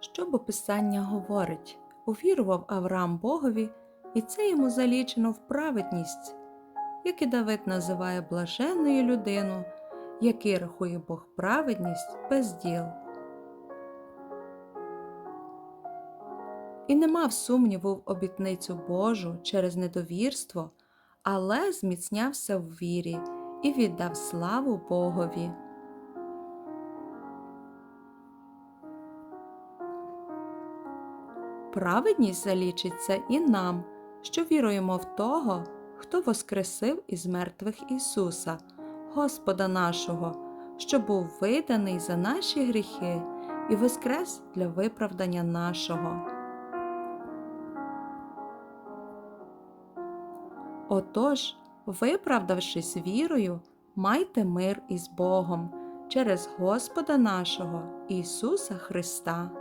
Що бо Писання говорить? Увірував Авраам Богові, і це йому залічено в праведність, як і Давид називає блаженною людину, який рахує Бог праведність без діл. І не мав сумніву в обітницю Божу через недовірство, але зміцнявся в вірі і віддав славу Богові. Праведність залічиться і нам, що віруємо в того, хто воскресив із мертвих Ісуса, Господа нашого, що був виданий за наші гріхи і воскрес для виправдання нашого. Отож, виправдавшись вірою, майте мир із Богом через Господа нашого Ісуса Христа.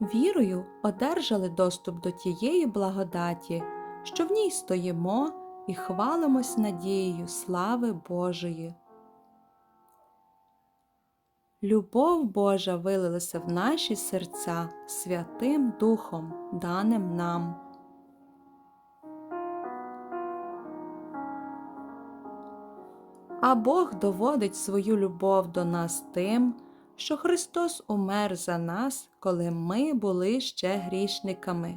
Вірою одержали доступ до тієї благодаті, що в ній стоїмо і хвалимось надією слави Божої. Любов Божа вилилася в наші серця Святим Духом, даним нам. А Бог доводить свою любов до нас тим, що Христос умер за нас, коли ми були ще грішниками.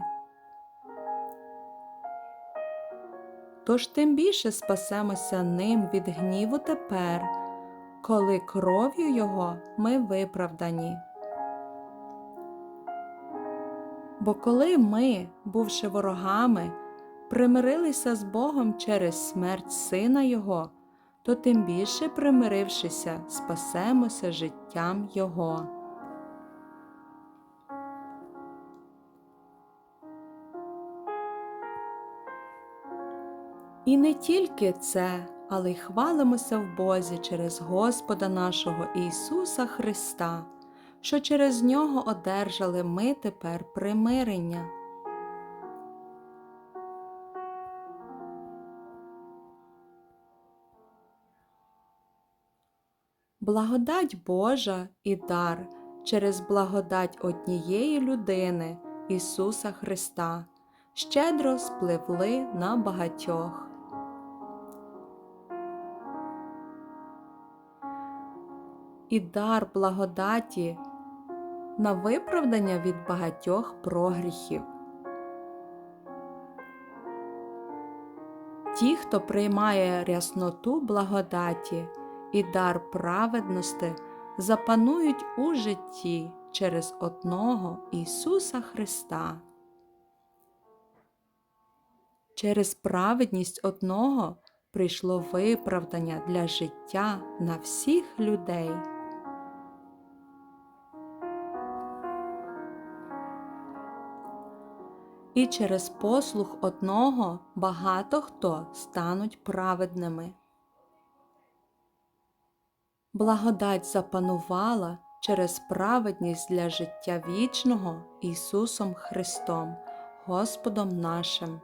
Тож тим більше спасемося ним від гніву тепер, коли кров'ю Його ми виправдані. Бо коли ми, бувши ворогами, примирилися з Богом через смерть Сина Його, то тим більше примирившися, спасемося життям Його. І не тільки це, але й хвалимося в Бозі через Господа нашого Ісуса Христа, що через Нього одержали ми тепер примирення. Благодать Божа і дар через благодать однієї людини Ісуса Христа щедро спливли на багатьох. І дар благодаті на виправдання від багатьох прогріхів. Ті, хто приймає рясноту благодаті і дар праведності, запанують у житті через одного Ісуса Христа. Через праведність одного прийшло виправдання для життя на всіх людей. І через послух одного багато хто стануть праведними. Благодать запанувала через праведність для життя вічного Ісусом Христом, Господом нашим.